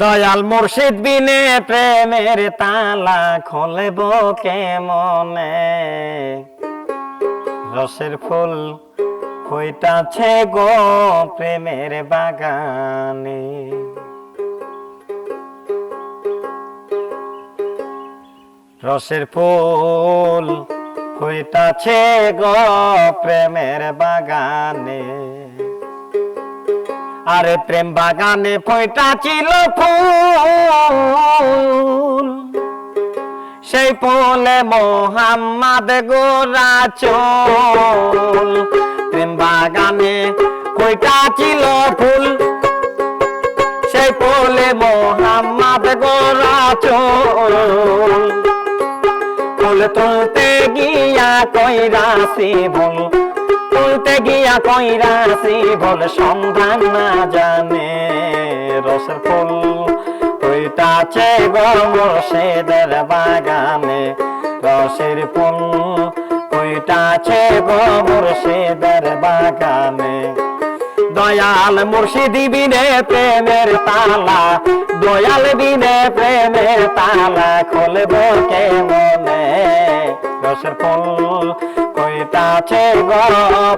দয়াল মুর্শিদ বিনে প্রেমের তালা খোলব কে মনে রসের ফুল ফুইটাছে গো প্রেমের বাগানে। রসের ফুল ফুইটাছে গো প্রেমের বাগানে। আরে প্রেম বাগানে ফইটা ছিল ফুল? সেই ফুলে মোহাম্মদ গোরা চোল। প্রেম বাগানে ফইটা ছিল ফুল? সেই ফুলে মোহাম্মদ গোরা চোল। ফুল তুলতে গিয়া কইরাসি ভুল। তুলতে গিয়া কইরাসি ভুল সন্ধান না জানে। রসের ফুল ওইটাছে গো মুর্শিদের বাগানে। রসের ফুল ওইটাছে গো মুর্শিদের বাগানে। দয়াল মুর্শিদি বিনে প্রেমের তালা, দয়াল বিনে প্রেমের তালা, খুলব কে মনে রসের ফুল। কইতাছে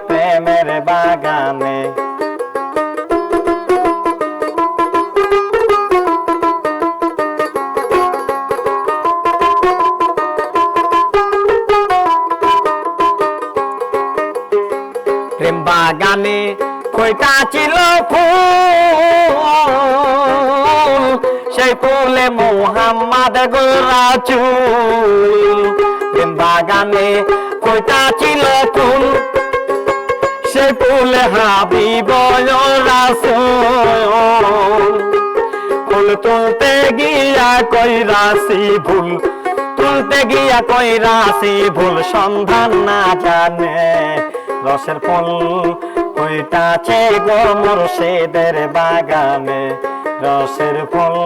প্রেমের বাগানে? প্রেম বাগানে কইটা ছিল ফুল। সেই ফুলে মোহাম্মদ গোরা চুল। প্রেম বাগানে কইটা ছিল ফুল? সেই ফুলে হাবিব রাসূল। ফুল তুলতে গিয়া কই রাশি ভুল। তুলতে গিয়া কই রাশি ভুল, সন্ধান না জানে। রসের ফুল কইতাছে গো মুর্শিদের বাগানে? রসের ফুল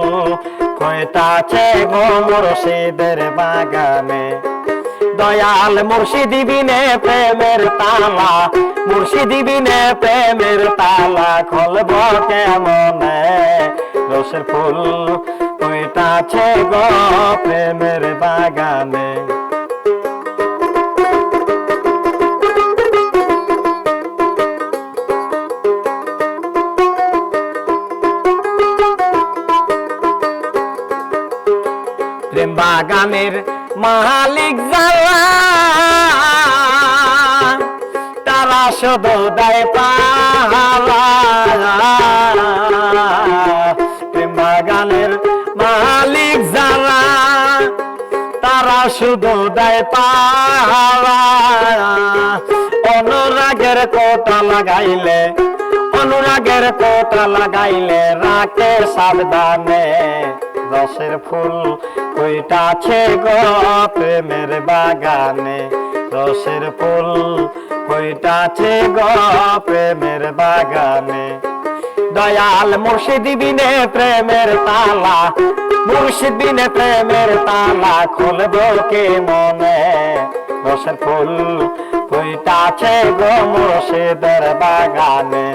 কইতাছে গো মুর্শিদের বাগানে? দয়াল মুর্শিদি বিনে প্রেমের তালা। মুর্শিদি বিনে প্রেমের তালা খোলব কেমনে? রসের ফুল কইতাছে গো প্রেমের বাগানে। বাগানের মালিক তারা শুধু দেয় বাগানের মালিক যারা তারা শুধু দেয় অনুরাগের কোটা লাগাইলে, অনুরাগের কোটা লাগাইলে রাখে সাবধানে। রসের ফুল কইটাছে গো প্রেমের বাগানে। রসের ফুল কইটাছে গো প্রেমের বাগানে। দয়াল মুর্শিদ বিনে প্রেমের তালা, মুর্শিদ বিনে প্রেমের তালা খুলব কে মনে? রসের ফুল কইটাছে গো মুর্শিদের বাগানে।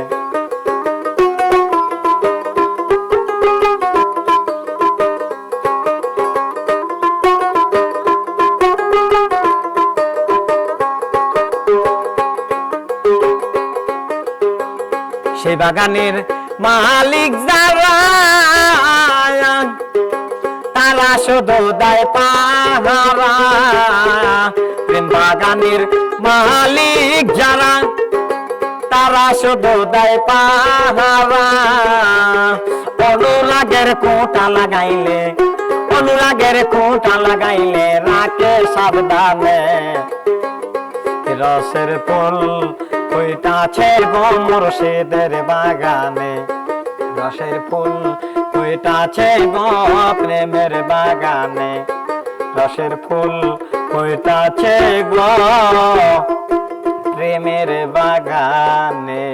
সেই বাগানের মালিক যারা, তারা শুধু দেয় পাহারা। প্রেম বাগানের মালিক যারা, তারা শুধু দেয় পাহারা। অনুরাগের কোটা লাগাইলে, অনুরাগের কোটা লাগাইলে রাখে সাবধানে। রসের ফুল কইতাছে গো মুর্শিদের বাগানে। রসের ফুল কই ফুইটাছে গো প্রেমের বাগানে। রসের ফুল ফুইটাছে গো প্রেমের বাগানে।